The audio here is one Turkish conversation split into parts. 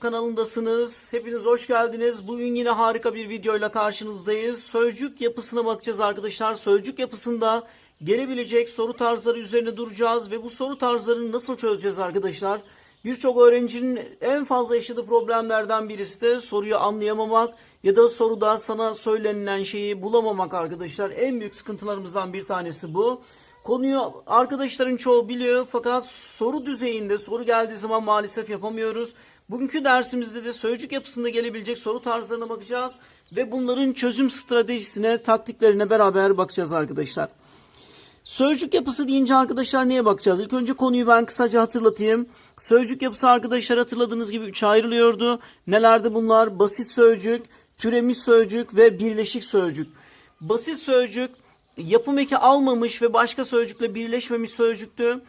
kanalındasınız. Hepiniz hoş geldiniz. Bugün yine harika bir videoyla karşınızdayız. Sözcük yapısına bakacağız arkadaşlar. Sözcük yapısında gelebilecek soru tarzları üzerine duracağız ve bu soru tarzlarını nasıl çözeceğiz arkadaşlar? Birçok öğrencinin en fazla yaşadığı problemlerden birisi de soruyu anlayamamak ya da soruda sana söylenilen şeyi bulamamak arkadaşlar. En büyük sıkıntılarımızdan bir tanesi bu. Konuyu arkadaşların çoğu biliyor fakat soru düzeyinde soru geldiği zaman maalesef yapamıyoruz. Bugünkü dersimizde de sözcük yapısında gelebilecek soru tarzlarına bakacağız ve bunların çözüm stratejisine, taktiklerine beraber bakacağız arkadaşlar. Sözcük yapısı deyince arkadaşlar neye bakacağız? İlk önce konuyu ben kısaca hatırlatayım. Sözcük yapısı arkadaşlar hatırladığınız gibi üçe ayrılıyordu. Nelerdi bunlar? Basit sözcük, türemiş sözcük ve birleşik sözcük. Basit sözcük yapım eki almamış ve başka sözcükle birleşmemiş sözcüktü.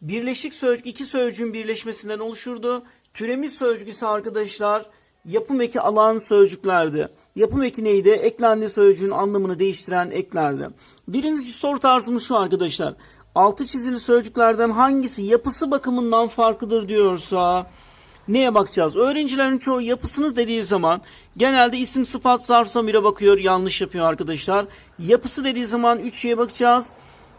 Birleşik sözcük iki sözcüğün birleşmesinden oluşurdu. Türemiş sözcük ise arkadaşlar yapım eki alan sözcüklerdi. Yapım eki neydi? Eklendiği sözcüğün anlamını değiştiren eklerdi. Birinci soru tarzımız şu arkadaşlar. Altı çizili sözcüklerden hangisi yapısı bakımından farklıdır diyorsa neye bakacağız? Öğrencilerin çoğu yapısını dediği zaman genelde isim sıfat zarf zamire bakıyor. Yanlış yapıyor arkadaşlar. Yapısı dediği zaman üç şeye bakacağız.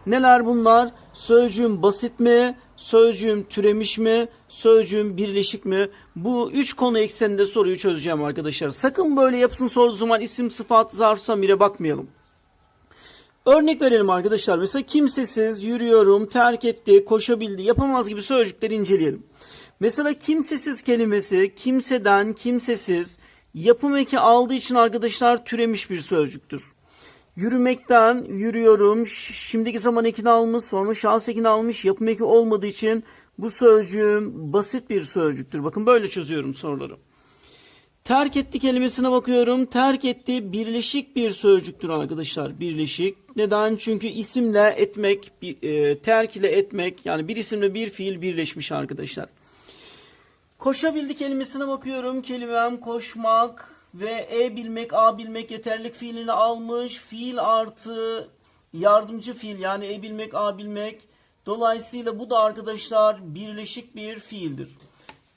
Neler bunlar? Sözcüğüm basit mi? Sözcüğüm türemiş mi? Sözcüğüm birleşik mi? Bu üç konu ekseninde soruyu çözeceğim arkadaşlar. Sakın böyle yapısını sorduğu zaman isim, sıfat, zarf, samire bakmayalım. Örnek verelim arkadaşlar. Mesela kimsesiz, yürüyorum, terk etti, koşabildi, yapamaz gibi sözcükleri inceleyelim. Mesela kimsesiz kelimesi kimseden, kimsesiz yapım eki aldığı için arkadaşlar türemiş bir sözcüktür. Yürümekten yürüyorum. Şimdiki zaman ekini almış, sonra şahıs ekini almış. Yapım eki olmadığı için bu sözcüğüm basit bir sözcüktür. Bakın böyle çözüyorum soruları. Terk etti kelimesine bakıyorum. Terk etti birleşik bir sözcüktür arkadaşlar. Birleşik. Neden? Çünkü isimle etmek, bir- e, terk ile etmek yani bir isimle bir fiil birleşmiş arkadaşlar. Koşabildi kelimesine bakıyorum. Kelimem koşmak ve e bilmek, a bilmek yeterlik fiilini almış. Fiil artı yardımcı fiil yani e bilmek, a bilmek. Dolayısıyla bu da arkadaşlar birleşik bir fiildir.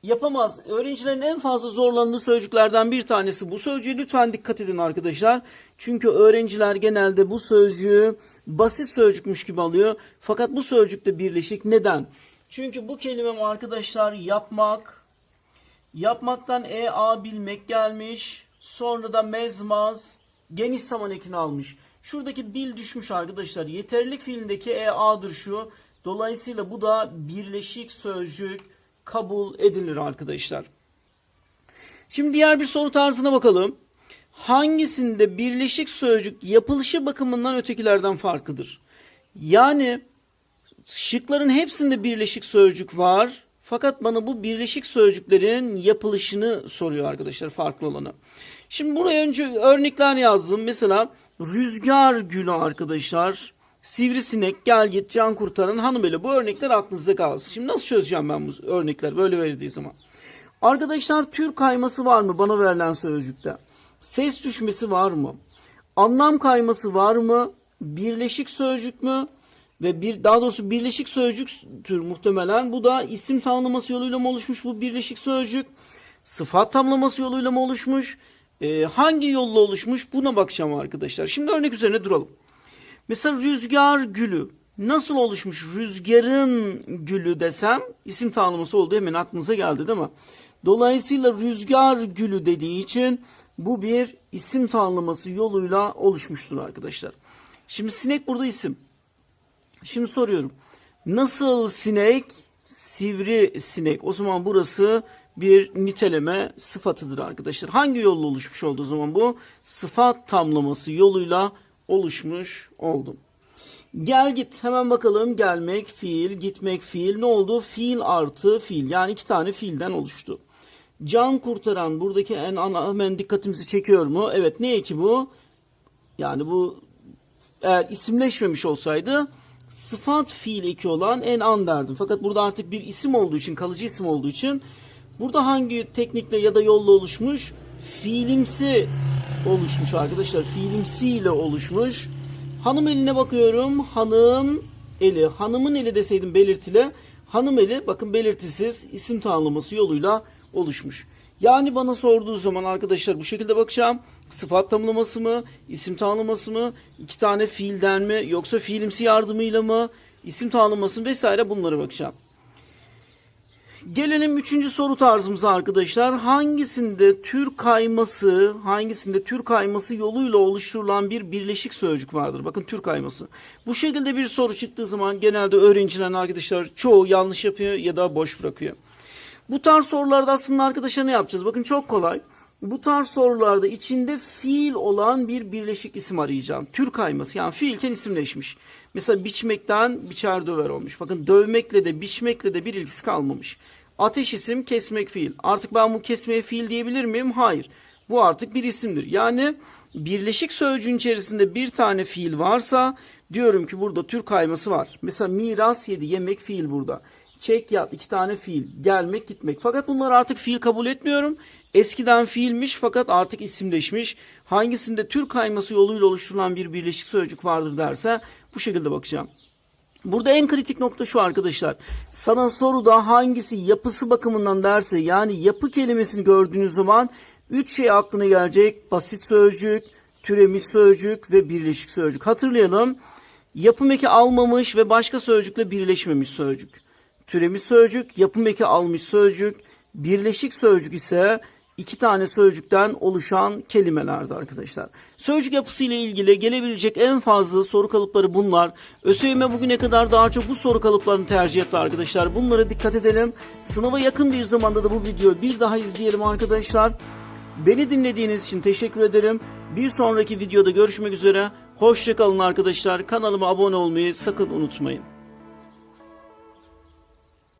Yapamaz. Öğrencilerin en fazla zorlandığı sözcüklerden bir tanesi bu sözcüğü lütfen dikkat edin arkadaşlar. Çünkü öğrenciler genelde bu sözcüğü basit sözcükmüş gibi alıyor. Fakat bu sözcük de birleşik. Neden? Çünkü bu kelimem arkadaşlar yapmak, Yapmaktan e a bilmek gelmiş. Sonra da mezmaz geniş zaman ekini almış. Şuradaki bil düşmüş arkadaşlar. Yeterlilik fiilindeki e a'dır şu. Dolayısıyla bu da birleşik sözcük kabul edilir arkadaşlar. Şimdi diğer bir soru tarzına bakalım. Hangisinde birleşik sözcük yapılışı bakımından ötekilerden farklıdır? Yani Şıkların hepsinde birleşik sözcük var. Fakat bana bu birleşik sözcüklerin yapılışını soruyor arkadaşlar farklı olanı. Şimdi buraya önce örnekler yazdım. Mesela rüzgar gülü arkadaşlar. Sivrisinek, gel git, can kurtaran, hanımeli. Bu örnekler aklınızda kalsın. Şimdi nasıl çözeceğim ben bu örnekler böyle verildiği zaman? Arkadaşlar tür kayması var mı bana verilen sözcükte? Ses düşmesi var mı? Anlam kayması var mı? Birleşik sözcük mü? Ve bir daha doğrusu birleşik sözcük tür muhtemelen. Bu da isim tamlaması yoluyla mı oluşmuş bu birleşik sözcük? Sıfat tamlaması yoluyla mı oluşmuş? Ee, hangi yolla oluşmuş? Buna bakacağım arkadaşlar. Şimdi örnek üzerine duralım. Mesela rüzgar gülü. Nasıl oluşmuş? Rüzgarın gülü desem isim tanımlaması oldu hemen aklınıza geldi değil mi? Dolayısıyla rüzgar gülü dediği için bu bir isim tanımlaması yoluyla oluşmuştur arkadaşlar. Şimdi sinek burada isim. Şimdi soruyorum. Nasıl sinek? Sivri sinek. O zaman burası bir niteleme sıfatıdır arkadaşlar. Hangi yolla oluşmuş oldu o zaman bu? Sıfat tamlaması yoluyla oluşmuş oldu. Gel git hemen bakalım gelmek fiil gitmek fiil ne oldu? Fiil artı fiil yani iki tane fiilden oluştu. Can kurtaran buradaki en ana hemen dikkatimizi çekiyor mu? Evet ne eki bu? Yani bu eğer isimleşmemiş olsaydı sıfat fiil eki olan en an derdim. Fakat burada artık bir isim olduğu için, kalıcı isim olduğu için burada hangi teknikle ya da yolla oluşmuş? Fiilimsi oluşmuş arkadaşlar. Fiilimsi ile oluşmuş. Hanım eline bakıyorum. Hanım eli. Hanımın eli deseydim belirtili. Hanım eli bakın belirtisiz isim tanımlaması yoluyla oluşmuş. Yani bana sorduğu zaman arkadaşlar bu şekilde bakacağım. Sıfat tamlaması mı, isim tanımlaması mı, iki tane fiilden mi yoksa fiilimsi yardımıyla mı, isim tanımlaması mı vesaire bunlara bakacağım. Gelelim üçüncü soru tarzımıza arkadaşlar. Hangisinde tür kayması, hangisinde tür kayması yoluyla oluşturulan bir birleşik sözcük vardır? Bakın tür kayması. Bu şekilde bir soru çıktığı zaman genelde öğrencilerin arkadaşlar çoğu yanlış yapıyor ya da boş bırakıyor. Bu tarz sorularda aslında arkadaşlar ne yapacağız? Bakın çok kolay. Bu tarz sorularda içinde fiil olan bir birleşik isim arayacağım. Tür kayması yani fiilken isimleşmiş. Mesela biçmekten biçer döver olmuş. Bakın dövmekle de biçmekle de bir ilgisi kalmamış. Ateş isim kesmek fiil. Artık ben bu kesmeye fiil diyebilir miyim? Hayır. Bu artık bir isimdir. Yani birleşik sözcüğün içerisinde bir tane fiil varsa diyorum ki burada tür kayması var. Mesela miras yedi yemek fiil burada. Çek yat iki tane fiil. Gelmek gitmek. Fakat bunlar artık fiil kabul etmiyorum. Eskiden fiilmiş fakat artık isimleşmiş. Hangisinde tür kayması yoluyla oluşturulan bir birleşik sözcük vardır derse bu şekilde bakacağım. Burada en kritik nokta şu arkadaşlar. Sana soruda hangisi yapısı bakımından derse yani yapı kelimesini gördüğünüz zaman üç şey aklına gelecek. Basit sözcük, türemiş sözcük ve birleşik sözcük. Hatırlayalım. Yapım eki almamış ve başka sözcükle birleşmemiş sözcük. Türemiş sözcük, yapım eki almış sözcük. Birleşik sözcük ise iki tane sözcükten oluşan kelimelerdi arkadaşlar. Sözcük yapısı ile ilgili gelebilecek en fazla soru kalıpları bunlar. ÖSYM bugüne kadar daha çok bu soru kalıplarını tercih etti arkadaşlar. Bunlara dikkat edelim. Sınava yakın bir zamanda da bu videoyu bir daha izleyelim arkadaşlar. Beni dinlediğiniz için teşekkür ederim. Bir sonraki videoda görüşmek üzere. Hoşçakalın arkadaşlar. Kanalıma abone olmayı sakın unutmayın.